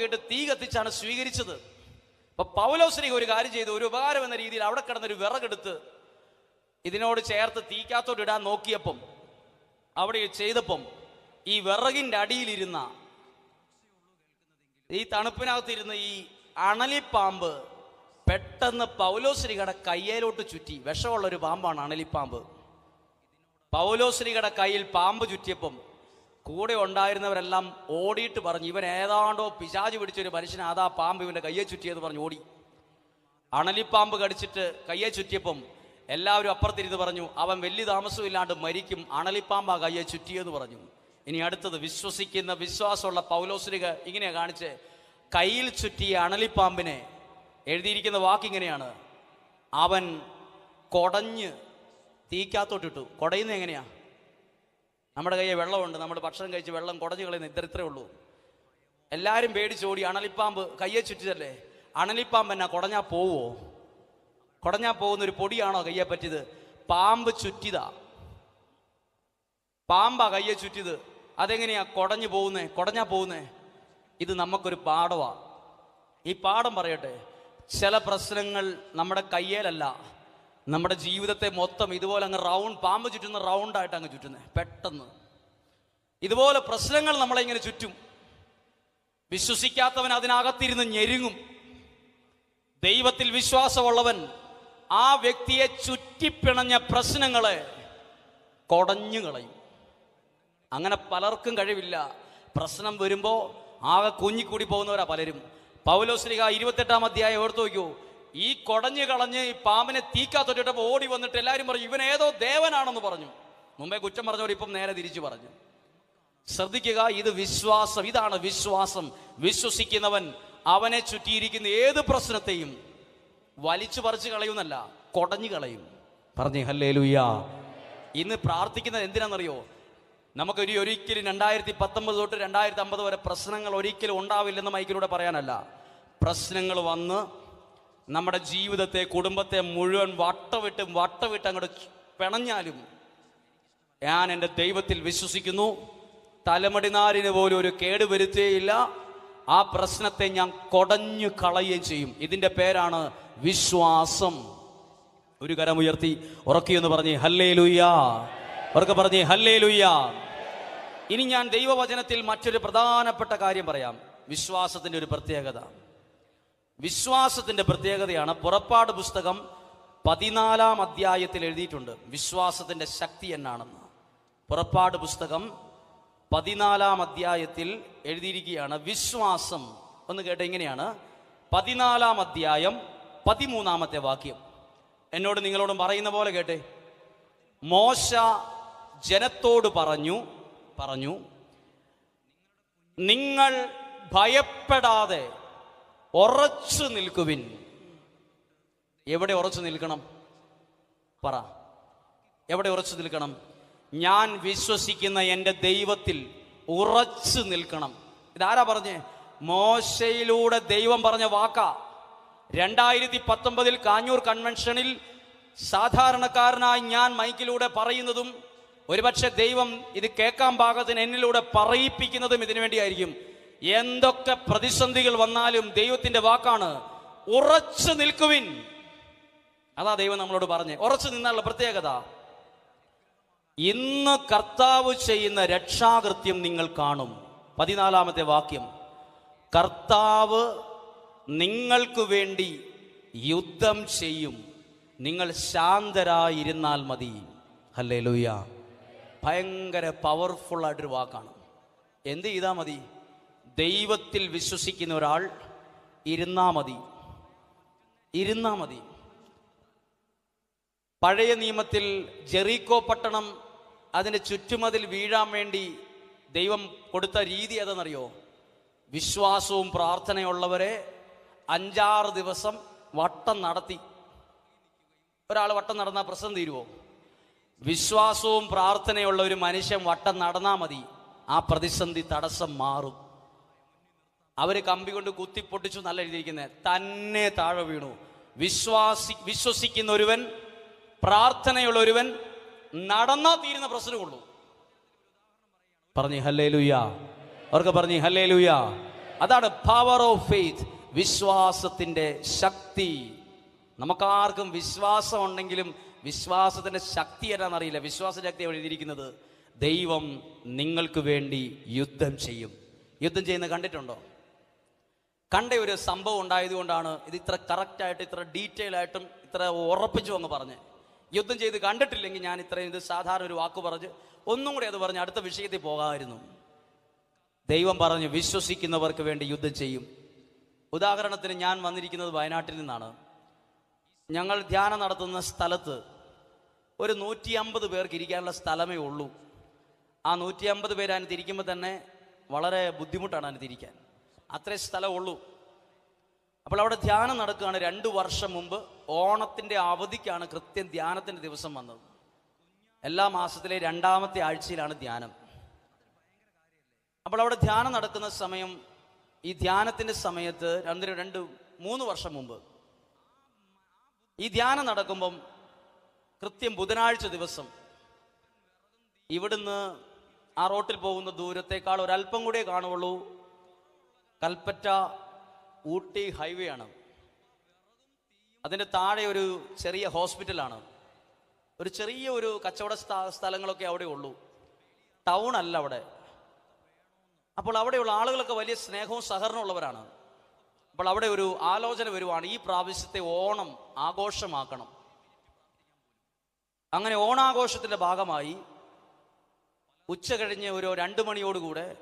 കേട്ട് തീ കത്തിച്ചാണ് സ്വീകരിച്ചത്. അപ്പൊ പൗലോസിനെ ഒരു കാര്യം ചെയ്തു ഒരു ഉപകാരം എന്ന രീതിയിൽ അവിടെ കിടന്നൊരു വിറകെടുത്ത് ഇതിനോട് ചേർത്ത് തീക്കാത്തോട്ട് ഇടാൻ നോക്കിയപ്പം അവിടെ ചെയ്തപ്പം ഈ വിറകിന്റെ അടിയിലിരുന്ന ഈ തണുപ്പിനകത്തിരുന്ന ഈ അണലിപ്പാമ്പ് പെട്ടെന്ന് പൗലോശ്രീകയുടെ കയ്യേലോട്ട് ചുറ്റി. വിഷമുള്ള ഒരു പാമ്പാണ് അണലിപ്പാമ്പ്. പൗലോശ്രീകയുടെ കയ്യിൽ പാമ്പ് ചുറ്റിയപ്പം കൂടെ ഉണ്ടായിരുന്നവരെല്ലാം ഓടിയിട്ട് പറഞ്ഞു ഇവൻ ഏതാണ്ടോ പിശാച് പിടിച്ചൊരു മനുഷ്യൻ അതാ പാമ്പ് ഇവന്റെ കയ്യെ ചുറ്റിയെന്ന് പറഞ്ഞു ഓടി. അണലിപ്പാമ്പ് കടിച്ചിട്ട് കയ്യെ ചുറ്റിയപ്പം എല്ലാവരും അപ്പുറത്തിരുന്ന് പറഞ്ഞു അവൻ വലിയ താമസവും ഇല്ലാണ്ട് മരിക്കും അണലിപ്പാമ്പ് ആ കയ്യെ ചുറ്റിയെന്ന് പറഞ്ഞു. ഇനി അടുത്തത് വിശ്വസിക്കുന്ന വിശ്വാസമുള്ള പൗലോസ്ലിക ഇങ്ങനെയാണ് കാണിച്ച് കയ്യിൽ ചുറ്റിയ അണലിപ്പാമ്പിനെ എഴുതിയിരിക്കുന്ന വാക്കിങ്ങനെയാണ് അവൻ കൊടഞ്ഞ് തീക്കാത്തോട്ടിട്ടു കൊടയുന്നത് എങ്ങനെയാ? നമ്മുടെ കയ്യിൽ വെള്ളമുണ്ട് നമ്മൾ ഭക്ഷണം കഴിച്ച് വെള്ളം കുടഞ്ഞു കളയുന്ന ഇത്ര ഇത്രേ ഉള്ളൂ. എല്ലാവരും പേടിച്ചോടി അണലിപ്പാമ്പ് കയ്യെ ചുറ്റിച്ചല്ലേ? അണലിപ്പാമ്പ് എന്നാ കുടഞ്ഞാൽ പോവോ? കുടഞ്ഞാൽ പോകുന്ന ഒരു പൊടിയാണോ കയ്യെ പറ്റിയത്? പാമ്പ് ചുറ്റിതാ പാമ്പാ കയ്യെ ചുറ്റിയത്. അതെങ്ങനെയാ കുടഞ്ഞു പോകുന്നേ കുടഞ്ഞാ പോകുന്നേ? ഇത് നമുക്കൊരു പാഠമാണ് ഈ പാഠം പറയട്ടെ ചില പ്രശ്നങ്ങൾ നമ്മുടെ കയ്യേലല്ല നമ്മുടെ ജീവിതത്തെ മൊത്തം ഇതുപോലെ അങ്ങ് റൗണ്ട് പാമ്പ് ചുറ്റുന്ന റൗണ്ടായിട്ട് അങ്ങ് ചുറ്റുന്നേ. പെട്ടെന്ന്. ഇതുപോലെ പ്രശ്നങ്ങൾ നമ്മളെ ഇങ്ങനെ ചുറ്റും. വിശ്വസിക്കാത്തവൻ അതിനകത്തിരുന്ന് ഞെരുങ്ങും. ദൈവത്തിൽ വിശ്വാസമുള്ളവൻ ആ വ്യക്തിയെ ചുറ്റിപ്പിണഞ്ഞ പ്രശ്നങ്ങളെ കൊടഞ്ഞു കളയും. അങ്ങനെ പലർക്കും കഴിവില്ല. പ്രശ്നം വരുമ്പോ ആകെ കുഞ്ഞിക്കൂടി പോകുന്നവരാ പലരും. പൗലോസ്ലിക ഇരുപത്തെട്ടാം അധ്യായം ഓർത്തു നോക്കൂ ഈ കൊടഞ്ഞു കളഞ്ഞ് ഈ പാമ്പിനെ തീക്കാത്തൊട്ടിട്ടപ്പോൾ ഓടി വന്നിട്ട് എല്ലാവരും പറഞ്ഞു ഇവൻ ഏതോ ദേവനാണെന്ന് പറഞ്ഞു. മുമ്പേ കുറ്റം പറഞ്ഞവർ ഇപ്പം നേരെ തിരിച്ചു പറഞ്ഞു. ശ്രദ്ധിക്കുക ഇത് വിശ്വാസം ഇതാണ് വിശ്വാസം. വിശ്വസിക്കുന്നവൻ അവനെ ചുറ്റിയിരിക്കുന്ന ഏത് പ്രശ്നത്തെയും വലിച്ചു പറിച്ചു കളയുന്നല്ല കൊടഞ്ഞു കളയും. പറഞ്ഞു ഹല്ലേ ലുയ്യ ഇന്ന് പ്രാർത്ഥിക്കുന്നത് എന്തിനാണെന്നറിയോ? നമുക്കൊരു ഒരിക്കലും രണ്ടായിരത്തി പത്തൊമ്പത് തൊട്ട് രണ്ടായിരത്തി അമ്പത് വരെ പ്രശ്നങ്ങൾ ഒരിക്കലും ഉണ്ടാവില്ലെന്ന് മൈക്കിലൂടെ പറയാനല്ല. പ്രശ്നങ്ങൾ വന്ന് നമ്മുടെ ജീവിതത്തെ കുടുംബത്തെ മുഴുവൻ വട്ടവിട്ട് വട്ടവിട്ട് അങ്ങോട്ട് പിണഞ്ഞാലും ഞാൻ എന്റെ ദൈവത്തിൽ വിശ്വസിക്കുന്നു. തലമടിനാരിന് പോലും ഒരു കേട് വരുത്തുകയില്ല ആ പ്രശ്നത്തെ ഞാൻ കൊടഞ്ഞു കളയുകയും ചെയ്യും. ഇതിന്റെ പേരാണ് വിശ്വാസം. ഒരു കരം ഉയർത്തി ഉറക്കിയെന്ന് പറഞ്ഞേ ഹല്ലേ ലുയ്യാ ഉറക്കെ പറഞ്ഞേ ഹല്ലേ ലുയ്യാ ഇനി ഞാൻ ദൈവവചനത്തിൽ മറ്റൊരു പ്രധാനപ്പെട്ട കാര്യം പറയാം. വിശ്വാസത്തിന്റെ ഒരു പ്രത്യേകത. വിശ്വാസത്തിന്റെ പ്രത്യേകതയാണ് പുറപ്പാട് പുസ്തകം പതിനാലാം അധ്യായത്തിൽ എഴുതിയിട്ടുണ്ട്. വിശ്വാസത്തിന്റെ ശക്തി എന്നാണെന്ന്. പുറപ്പാട് പുസ്തകം പതിനാലാം അധ്യായത്തിൽ എഴുതിയിരിക്കുകയാണ്. വിശ്വാസം ഒന്ന് കേട്ട ഇങ്ങനെയാണ്. പതിനാലാം അധ്യായം പതിമൂന്നാമത്തെ വാക്യം. എന്നോട് നിങ്ങളോട് പറയുന്ന പോലെ കേട്ടെ. മോശ ജനത്തോട് പറഞ്ഞു പറഞ്ഞു നിങ്ങൾ ഭയപ്പെടാതെ ഉറച്ചു നിൽക്കുവിൻ. എവിടെ ഉറച്ചു നിൽക്കണം? പറ. എവിടെ ഉറച്ചു നിൽക്കണം? ഞാൻ വിശ്വസിക്കുന്ന എന്റെ ദൈവത്തിൽ ഉറച്ചു നിൽക്കണം. ഇതാരാ പറഞ്ഞേ? മോശയിലൂടെ ദൈവം പറഞ്ഞ വാക്ക. രണ്ടായിരത്തി പത്തൊമ്പതിൽ കാഞ്ഞൂർ കൺവെൻഷനിൽ സാധാരണക്കാരനായി ഞാൻ മൈക്കിലൂടെ പറയുന്നതും ഒരുപക്ഷെ ദൈവം ഇത് കേൾക്കാൻ പാകത്തിന് എന്നിലൂടെ പറയിപ്പിക്കുന്നതും ഇതിനു വേണ്ടിയായിരിക്കും എന്തൊക്കെ പ്രതിസന്ധികൾ വന്നാലും ദൈവത്തിന്റെ വാക്കാണ് ഉറച്ചു നിൽക്കുവിൻ. അതാ ദൈവം നമ്മളോട് പറഞ്ഞു ഉറച്ചു നിന്നുള്ള പ്രത്യേകത. ഇന്ന് കർത്താവ് ചെയ്യുന്ന രക്ഷാകൃത്യം നിങ്ങൾ കാണും. പതിനാലാമത്തെ വാക്യം. കർത്താവ് നിങ്ങൾക്ക് വേണ്ടി യുദ്ധം ചെയ്യും. നിങ്ങൾ ശാന്തരായിരുന്നാൽ മതി. ഹല്ലേ ലൂയ ഭയങ്കര പവർഫുൾ ആയിട്ടൊരു വാക്കാണ്. എന്ത് ചെയ്താൽ മതി? ദൈവത്തിൽ വിശ്വസിക്കുന്ന ഒരാൾ ഇരുന്നാ മതി. ഇരുന്നാ മതി. പഴയ നിയമത്തിൽ ജെറീക്കോ പട്ടണം അതിന് ചുറ്റുമതിൽ വീഴാൻ വേണ്ടി ദൈവം കൊടുത്ത രീതി ഏതെന്നറിയോ? വിശ്വാസവും പ്രാർത്ഥനയുള്ളവരെ അഞ്ചാറ് ദിവസം വട്ടം നടത്തി. ഒരാൾ വട്ടം നടന്നാൽ പ്രശ്നം തീരുവോ? വിശ്വാസവും പ്രാർത്ഥനയുള്ള ഒരു മനുഷ്യൻ വട്ടം നടന്നാൽ മതി. ആ പ്രതിസന്ധി തടസ്സം മാറും. അവർ കമ്പി കൊണ്ട് കുത്തിപ്പൊട്ടിച്ചു നല്ല എഴുതിയിരിക്കുന്നത് തന്നെ താഴെ വീണു. വിശ്വാസി വിശ്വസിക്കുന്ന ഒരുവൻ പ്രാർത്ഥനയുള്ള ഒരുവൻ നടന്നാ തീരുന്ന പ്രശ്നമുള്ളൂ പറഞ്ഞു ഹല്ലേ ലുയാ അവർക്ക് പറഞ്ഞു ഹല്ലേ ലുയാ അതാണ് പവർ ഓഫ് ഫെയ്ത്ത് വിശ്വാസത്തിന്റെ ശക്തി. നമുക്കാർക്കും വിശ്വാസം ഉണ്ടെങ്കിലും വിശ്വാസത്തിന്റെ ശക്തി ഏതാണെന്നറിയില്ല വിശ്വാസ ശക്തി എഴുതിയിരിക്കുന്നത്? ദൈവം നിങ്ങൾക്ക് വേണ്ടി യുദ്ധം ചെയ്യും. യുദ്ധം ചെയ്യുന്നത് കണ്ടിട്ടുണ്ടോ? കണ്ട ഒരു സംഭവം ഉണ്ടായതുകൊണ്ടാണ് ഇത് ഇത്ര കറക്റ്റ് ആയിട്ട് ഇത്ര ഡീറ്റെയിൽ ആയിട്ടും ഇത്ര ഉറപ്പിച്ചു എന്ന് പറഞ്ഞ്. യുദ്ധം ചെയ്ത് കണ്ടിട്ടില്ലെങ്കിൽ ഞാൻ ഇത്രയും ഇത് സാധാരണ ഒരു വാക്ക് പറഞ്ഞ് ഒന്നും കൂടി അത് പറഞ്ഞ് അടുത്ത വിഷയത്തിൽ പോകാമായിരുന്നു. ദൈവം പറഞ്ഞു വിശ്വസിക്കുന്നവർക്ക് വേണ്ടി യുദ്ധം ചെയ്യും. ഉദാഹരണത്തിന് ഞാൻ വന്നിരിക്കുന്നത് വയനാട്ടിൽ നിന്നാണ്. ഞങ്ങൾ ധ്യാനം നടത്തുന്ന സ്ഥലത്ത് ഒരു നൂറ്റി അമ്പത് പേർക്ക് ഇരിക്കാനുള്ള സ്ഥലമേ ഉള്ളൂ. ആ നൂറ്റി അമ്പത് പേര് അതിന് തിരിക്കുമ്പോൾ തന്നെ വളരെ ബുദ്ധിമുട്ടാണ് അതിനകത്ത് തിരിക്കാൻ അത്രേ സ്ഥലമുള്ളൂ. അപ്പോൾ അവിടെ ധ്യാനം നടക്കുകയാണ് രണ്ട് വർഷം മുമ്പ്. ഓണത്തിന്റെ അവധിക്കാണ് കൃത്യം ധ്യാനത്തിന്റെ ദിവസം വന്നത്. എല്ലാ മാസത്തിലെ രണ്ടാമത്തെ ആഴ്ചയിലാണ് ധ്യാനം. അപ്പോൾ അവിടെ ധ്യാനം നടക്കുന്ന സമയം ഈ ധ്യാനത്തിന്റെ സമയത്ത് രണ്ട് രണ്ട് മൂന്ന് വർഷം മുമ്പ് ഈ ധ്യാനം നടക്കുമ്പം കൃത്യം ബുധനാഴ്ച ദിവസം ഇവിടുന്ന് ആ റോട്ടിൽ പോകുന്ന ദൂരത്തേക്കാൾ ഒരല്പം കൂടെ കാണുള്ളൂ കൽപ്പറ്റ ഊട്ടി ഹൈവേ ആണ്. അതിന്റെ താഴെ ഒരു ചെറിയ ഹോസ്പിറ്റലാണ് ഒരു ചെറിയ ഒരു കച്ചവട സ്ഥലങ്ങളൊക്കെ അവിടെ ഉള്ളൂ. ടൗൺ അല്ല അവിടെ. അപ്പോൾ അവിടെയുള്ള ആളുകളൊക്കെ വലിയ സ്നേഹവും സഹകരണവും ഉള്ളവരാണ്. അപ്പോൾ അവിടെ ഒരു ആലോചന വരുവാണ് ഈ പ്രാവശ്യത്തെ ഓണം ആഘോഷമാക്കണം. അങ്ങനെ ഓണാഘോഷത്തിന്റെ ഭാഗമായി ഉച്ച കഴിഞ്ഞ് ഒരു രണ്ട് മണിയോടുകൂടെ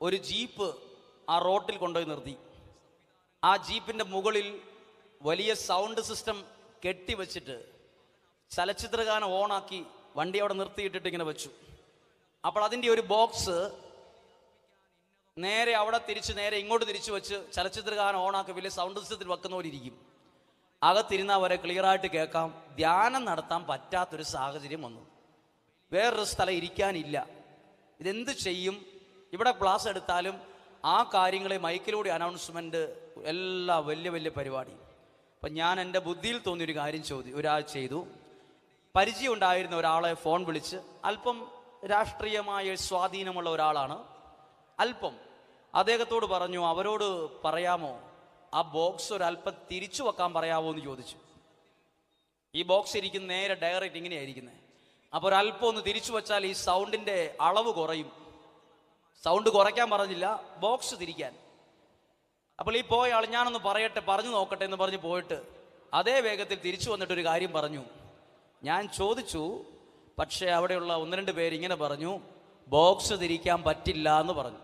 ഒരു ജീപ്പ് ആ റോട്ടിൽ കൊണ്ടുപോയി നിർത്തി. ആ ജീപ്പിന്റെ മുകളിൽ വലിയ സൗണ്ട് സിസ്റ്റം കെട്ടിവെച്ചിട്ട് ചലച്ചിത്രഗാനം ഓണാക്കി വണ്ടി അവിടെ നിർത്തിയിട്ടിട്ട് ഇങ്ങനെ വെച്ചു. അപ്പോൾ അതിന്റെ ഒരു ബോക്സ് നേരെ അവിടെ തിരിച്ച് നേരെ ഇങ്ങോട്ട് തിരിച്ചു വെച്ച് ചലച്ചിത്രഗാനം ഓണാക്കി വലിയ സൗണ്ട് സിസ്റ്റത്തിൽ വെക്കുന്നവരിയ്ക്കും അകത്തിരുന്നാൽ വരെ ക്ലിയറായിട്ട് കേൾക്കാം. ധ്യാനം നടത്താൻ പറ്റാത്തൊരു സാഹചര്യം വന്നു. വേറൊരു സ്ഥലം ഇരിക്കാനില്ല. ഇതെന്ത് ചെയ്യും? ഇവിടെ ക്ലാസ് എടുത്താലും ആ കാര്യങ്ങളെ മൈക്കിലൂടെ അനൗൺസ്മെന്റ് എല്ലാ വലിയ വലിയ പരിപാടി. അപ്പം ഞാൻ എന്റെ ബുദ്ധിയിൽ തോന്നിയൊരു കാര്യം ചോദി ഒരാൾ ചെയ്തു. പരിചയം ഉണ്ടായിരുന്ന ഒരാളെ ഫോൺ വിളിച്ച് അല്പം രാഷ്ട്രീയമായ സ്വാധീനമുള്ള ഒരാളാണ്. അല്പം. അദ്ദേഹത്തോട് പറഞ്ഞു അവരോട് പറയാമോ? ആ ബോക്സ് ഒരല്പം തിരിച്ചു വെക്കാൻ പറയാമോ എന്ന് ചോദിച്ചു. ഈ ബോക്സ് ഇരിക്കുന്ന നേരെ ഡയറക്റ്റ് ഇങ്ങനെയായിരിക്കുന്നത് അപ്പോൾ ഒരല്പം ഒന്ന് തിരിച്ചു വച്ചാൽ ഈ സൗണ്ടിന്റെ അളവ് കുറയും. സൗണ്ട് കുറയ്ക്കാൻ പറഞ്ഞില്ല ബോക്സ് തിരിക്കാൻ. അപ്പോൾ ഈ പോയ ആൾ ഞാനൊന്ന് പറയട്ടെ പറഞ്ഞു നോക്കട്ടെ എന്ന് പറഞ്ഞ് പോയിട്ട് അതേ വേഗത്തിൽ തിരിച്ചു വന്നിട്ടൊരു കാര്യം പറഞ്ഞു. ഞാൻ ചോദിച്ചു പക്ഷേ അവിടെയുള്ള ഒന്ന് രണ്ട് പേര് ഇങ്ങനെ പറഞ്ഞു ബോക്സ് തിരിക്കാൻ പറ്റില്ല എന്ന് പറഞ്ഞു.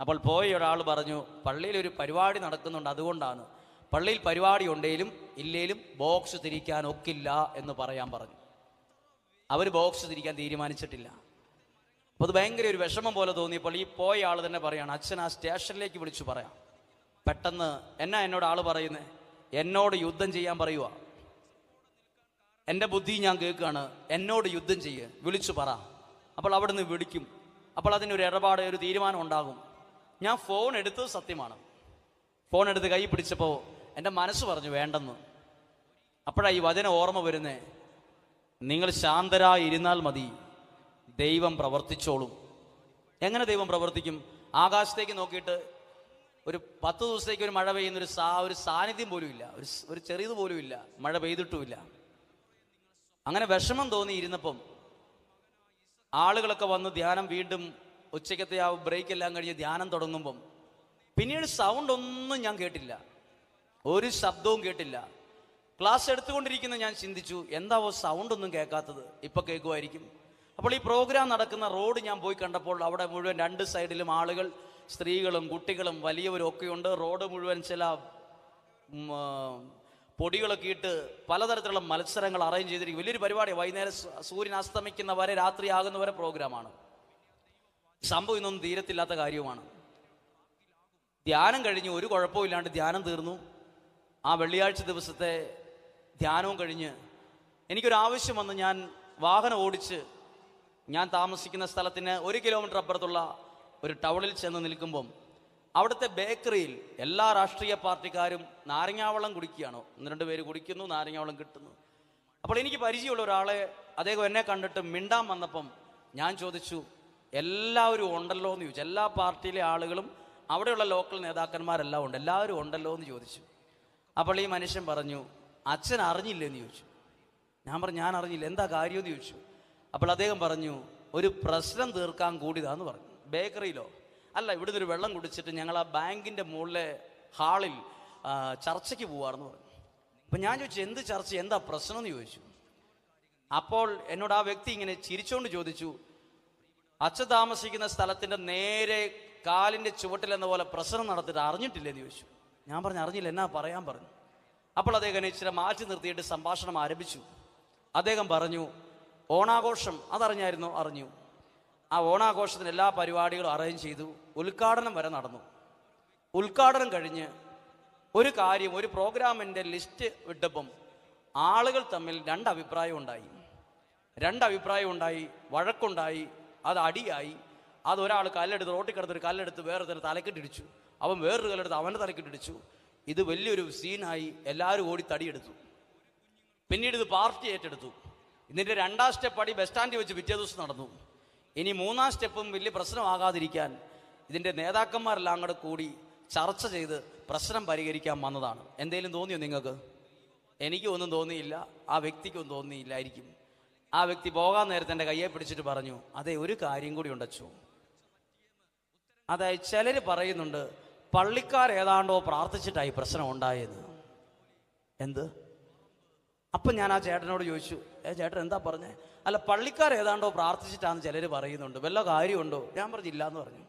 അപ്പോൾ പോയ ഒരാൾ പറഞ്ഞു പള്ളിയിൽ ഒരു പരിപാടി നടക്കുന്നുണ്ട് അതുകൊണ്ടാണ്. പള്ളിയിൽ പരിപാടി ഉണ്ടെങ്കിലും ഇല്ലേലും ബോക്സ് തിരിക്കാൻ ഒക്കില്ല എന്ന് പറയാൻ പറഞ്ഞു. അവർ ബോക്സ് തിരിക്കാൻ തീരുമാനിച്ചിട്ടില്ല. അപ്പോൾ അത് ഭയങ്കര ഒരു വിഷമം പോലെ തോന്നിയപ്പോൾ ഈ പോയ ആൾ തന്നെ പറയാണ് അച്ഛൻ ആ സ്റ്റേഷനിലേക്ക് വിളിച്ചു പറയാം. പെട്ടെന്ന് എന്നാ എന്നോട് ആൾ പറയുന്നേ? എന്നോട് യുദ്ധം ചെയ്യാൻ പറയുക എന്റെ ബുദ്ധി ഞാൻ കേൾക്കുകയാണ് എന്നോട് യുദ്ധം ചെയ്യ് വിളിച്ചു പറ. അപ്പോൾ അവിടെ നിന്ന് വിളിക്കും. അപ്പോൾ അതിനൊരു ഇടപാട് ഒരു തീരുമാനം ഉണ്ടാകും. ഞാൻ ഫോൺ എടുത്തത് സത്യമാണ്. ഫോൺ എടുത്ത് കൈ പിടിച്ചപ്പോൾ എന്റെ മനസ്സ് പറഞ്ഞു വേണ്ടെന്ന്. അപ്പോഴാണ് ഈ വചന ഓർമ്മ വരുന്നേ നിങ്ങൾ ശാന്തരായി ഇരുന്നാൽ മതി. ദൈവം പ്രവർത്തിച്ചോളും. എങ്ങനെ ദൈവം പ്രവർത്തിക്കും? ആകാശത്തേക്ക് നോക്കിയിട്ട് ഒരു പത്ത് ദിവസത്തേക്ക് ഒരു മഴ പെയ്യുന്ന ഒരു സാ ഒരു സാന്നിധ്യം പോലും ഇല്ല. ഒരു ഒരു ചെറിയത് പോലും ഇല്ല. മഴ പെയ്തിട്ടുമില്ല. അങ്ങനെ വിഷമം തോന്നിയിരുന്നപ്പം ആളുകളൊക്കെ വന്ന് ധ്യാനം വീണ്ടും ഉച്ചക്കത്തെ ആ ബ്രേക്ക് എല്ലാം കഴിഞ്ഞ് ധ്യാനം തുടങ്ങുമ്പം പിന്നീട് സൗണ്ട് ഒന്നും ഞാൻ കേട്ടില്ല. ഒരു ശബ്ദവും കേട്ടില്ല. ക്ലാസ് എടുത്തുകൊണ്ടിരിക്കുന്ന ഞാൻ ചിന്തിച്ചു എന്താവോ സൗണ്ട് ഒന്നും കേൾക്കാത്തത്? ഇപ്പൊ കേൾക്കുമായിരിക്കും അപ്പോൾ ഈ പ്രോഗ്രാം നടക്കുന്ന റോഡ് ഞാൻ പോയി കണ്ടപ്പോൾ അവിടെ മുഴുവൻ രണ്ട് സൈഡിലും ആളുകൾ സ്ത്രീകളും കുട്ടികളും വലിയവരും ഒക്കെയുണ്ട്. റോഡ് മുഴുവൻ ചില പൊടികളൊക്കെ ഇട്ട് പലതരത്തിലുള്ള മത്സരങ്ങൾ അറേഞ്ച് ചെയ്തിരിക്കും. വലിയൊരു പരിപാടി. വൈകുന്നേരം സൂര്യൻ അസ്തമിക്കുന്ന വരെ രാത്രിയാകുന്നവരെ പ്രോഗ്രാമാണ്. സംഭവം ഇന്നൊന്നും തീരത്തില്ലാത്ത കാര്യവുമാണ്. ധ്യാനം കഴിഞ്ഞ് ഒരു കുഴപ്പമില്ലാണ്ട് ധ്യാനം തീർന്നു. ആ വെള്ളിയാഴ്ച ദിവസത്തെ ധ്യാനവും കഴിഞ്ഞ് എനിക്കൊരു ആവശ്യം വന്ന് ഞാൻ വാഹനം ഓടിച്ച് ഞാൻ താമസിക്കുന്ന സ്ഥലത്തിന് ഒരു കിലോമീറ്റർ അപ്പുറത്തുള്ള ഒരു ടൗണിൽ ചെന്ന് നിൽക്കുമ്പം അവിടുത്തെ ബേക്കറിയിൽ എല്ലാ രാഷ്ട്രീയ പാർട്ടിക്കാരും നാരങ്ങാവെള്ളം കുടിക്കുകയാണ്. ഒന്ന് രണ്ട് പേര് കുടിക്കുന്നു നാരങ്ങാവെള്ളം കിട്ടുന്നു. അപ്പോൾ എനിക്ക് പരിചയമുള്ള ഒരാളെ അദ്ദേഹം എന്നെ കണ്ടിട്ട് മിണ്ടാൻ വന്നപ്പം ഞാൻ ചോദിച്ചു എല്ലാവരും ഉണ്ടല്ലോ എന്ന് ചോദിച്ചു. എല്ലാ പാർട്ടിയിലെ ആളുകളും അവിടെയുള്ള ലോക്കൽ നേതാക്കന്മാരെല്ലാം ഉണ്ട്. എല്ലാവരും ഉണ്ടല്ലോ എന്ന് ചോദിച്ചു. അപ്പോൾ ഈ മനുഷ്യൻ പറഞ്ഞു അച്ഛൻ അറിഞ്ഞില്ലെന്ന് ചോദിച്ചു. ഞാൻ പറഞ്ഞു ഞാൻ അറിഞ്ഞില്ല. എന്താ കാര്യമെന്ന് ചോദിച്ചു. അപ്പോൾ അദ്ദേഹം പറഞ്ഞു ഒരു പ്രശ്നം തീർക്കാൻ കൂടിയതാന്ന് പറഞ്ഞു. ബേക്കറിയിലോ? അല്ല ഇവിടുന്ന് ഒരു വെള്ളം കുടിച്ചിട്ട് ഞങ്ങൾ ആ ബാങ്കിന്റെ മുകളിലെ ഹാളിൽ ചർച്ചയ്ക്ക് പോവാണെന്ന് പറഞ്ഞു. അപ്പം ഞാൻ ചോദിച്ചു എന്ത് ചർച്ച? എന്താ പ്രശ്നം എന്ന് ചോദിച്ചു. അപ്പോൾ എന്നോട് ആ വ്യക്തി ഇങ്ങനെ ചിരിച്ചുകൊണ്ട് ചോദിച്ചു അച്ഛ താമസിക്കുന്ന സ്ഥലത്തിന്റെ നേരെ കാലിന്റെ ചുവട്ടിൽ എന്ന പോലെ പ്രശ്നം നടത്തിയിട്ട് അറിഞ്ഞിട്ടില്ലെന്ന് ചോദിച്ചു. ഞാൻ പറഞ്ഞു അറിഞ്ഞില്ല എന്നാ പറയാൻ പറഞ്ഞു. അപ്പോൾ അദ്ദേഹം ഇച്ചിരി മാറ്റി നിർത്തിയിട്ട് സംഭാഷണം ആരംഭിച്ചു. അദ്ദേഹം പറഞ്ഞു ഓണാഘോഷം അതറിഞ്ഞായിരുന്നു? അറിഞ്ഞു. ആ ഓണാഘോഷത്തിന് എല്ലാ പരിപാടികളും അറേഞ്ച് ചെയ്തു. ഉദ്ഘാടനം വരെ നടന്നു. ഉദ്ഘാടനം കഴിഞ്ഞ് ഒരു കാര്യം ഒരു പ്രോഗ്രാമിന്റെ ലിസ്റ്റ് വിട്ടപ്പം ആളുകൾ തമ്മിൽ രണ്ട് അഭിപ്രായം ഉണ്ടായി. രണ്ട് അഭിപ്രായം ഉണ്ടായി. വഴക്കുണ്ടായി. അത് അടിയായി. അത് ഒരാൾ കല്ലെടുത്ത് റോട്ടിൽ കിടന്നൊരു കല്ലെടുത്ത് വേറെ തന്നെ തലക്കിട്ടിടിച്ചു അവൻ വേറൊരു കല്ലെടുത്ത് അവന്റെ തലക്കിട്ടിടിച്ചു ഇത് വലിയൊരു സീനായി എല്ലാവരും ഓടി തടിയെടുത്തു. പിന്നീട് ഇത് പാർട്ടി ഏറ്റെടുത്തു. ഇതിന്റെ രണ്ടാം സ്റ്റെപ്പ് അടി ബസ് സ്റ്റാൻഡിൽ വെച്ച് പിറ്റേ ദിവസം നടന്നു. ഇനി മൂന്നാം സ്റ്റെപ്പും വലിയ പ്രശ്നമാകാതിരിക്കാൻ ഇതിന്റെ നേതാക്കന്മാരെല്ലാം കൂടെ കൂടി ചർച്ച ചെയ്ത് പ്രശ്നം പരിഹരിക്കാൻ വന്നതാണ്. എന്തെങ്കിലും തോന്നിയോ നിങ്ങൾക്ക്? എനിക്കൊന്നും തോന്നിയില്ല. ആ വ്യക്തിക്കും തോന്നിയില്ലായിരിക്കും. ആ വ്യക്തി പോകാൻ നേരത്തെ എന്റെ കയ്യെ പിടിച്ചിട്ട് പറഞ്ഞു അതെ ഒരു കാര്യം കൂടി ഉണ്ടച്ചു അതായത് ചിലർ പറയുന്നുണ്ട് പള്ളിക്കാർ ഏതാണ്ടോ പ്രാർത്ഥിച്ചിട്ടായി പ്രശ്നം ഉണ്ടായത്. എന്ത്? അപ്പം ഞാൻ ആ ചേട്ടനോട് ചോദിച്ചു ഏ ചേട്ടൻ എന്താ പറഞ്ഞേ? അല്ല പള്ളിക്കാർ ഏതാണ്ടോ പ്രാർത്ഥിച്ചിട്ടാന്ന് ചിലർ പറയുന്നുണ്ട്. വല്ല കാര്യമുണ്ടോ? ഞാൻ പറഞ്ഞില്ല എന്ന് പറഞ്ഞു.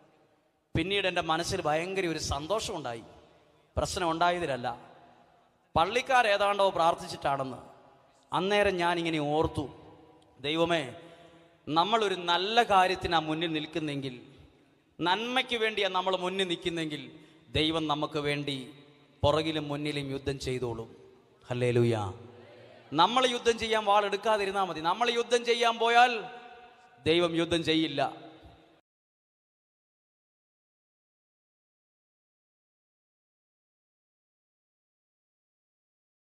പിന്നീട് എന്റെ മനസ്സിൽ ഭയങ്കര ഒരു സന്തോഷം ഉണ്ടായി പ്രശ്നം ഉണ്ടായതിലല്ല. പള്ളിക്കാർ ഏതാണ്ടോ പ്രാർത്ഥിച്ചിട്ടാണെന്ന് അന്നേരം ഞാൻ ഇങ്ങനെ ഓർത്തു. ദൈവമേ നമ്മളൊരു നല്ല കാര്യത്തിനാണ് മുന്നിൽ നിൽക്കുന്നെങ്കിൽ നന്മയ്ക്ക് വേണ്ടിയാണ് നമ്മൾ മുന്നിൽ നിൽക്കുന്നെങ്കിൽ ദൈവം നമുക്ക് വേണ്ടി പുറകിലും മുന്നിലും യുദ്ധം ചെയ്തോളും. ഹല്ലേ നമ്മൾ യുദ്ധം ചെയ്യാൻ വാളെടുക്കാതിരുന്നാൽ മതി. നമ്മൾ യുദ്ധം ചെയ്യാൻ പോയാൽ ദൈവം യുദ്ധം ചെയ്യില്ല.